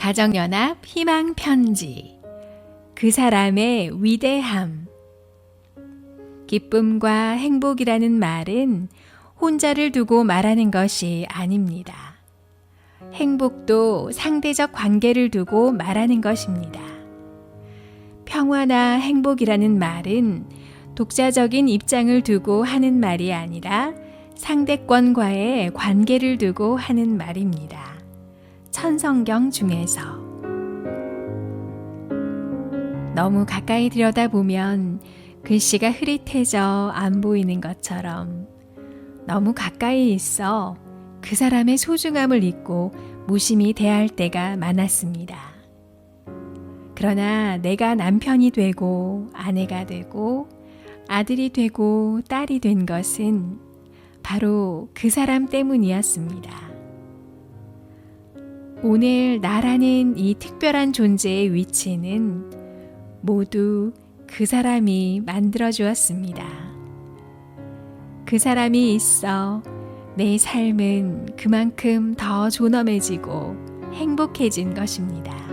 가정연합 희망 편지. 그 사람의 위대함. 기쁨과 행복이라는 말은 혼자를 두고 말하는 것이 아닙니다. 행복도 상대적 관계를 두고 말하는 것입니다. 평화나 행복이라는 말은 독자적인 입장을 두고 하는 말이 아니라 상대권과의 관계를 두고 하는 말입니다. 천성경 중에서 너무 가까이 들여다보면 글씨가 흐릿해져 안 보이는 것처럼 너무 가까이 있어 그 사람의 소중함을 잊고 무심히 대할 때가 많았습니다. 그러나 내가 남편이 되고 아내가 되고 아들이 되고 딸이 된 것은 바로 그 사람 때문이었습니다. 오늘 나라는 이 특별한 존재의 위치는 모두 그 사람이 만들어 주었습니다. 그 사람이 있어 내 삶은 그만큼 더 존엄해지고 행복해진 것입니다.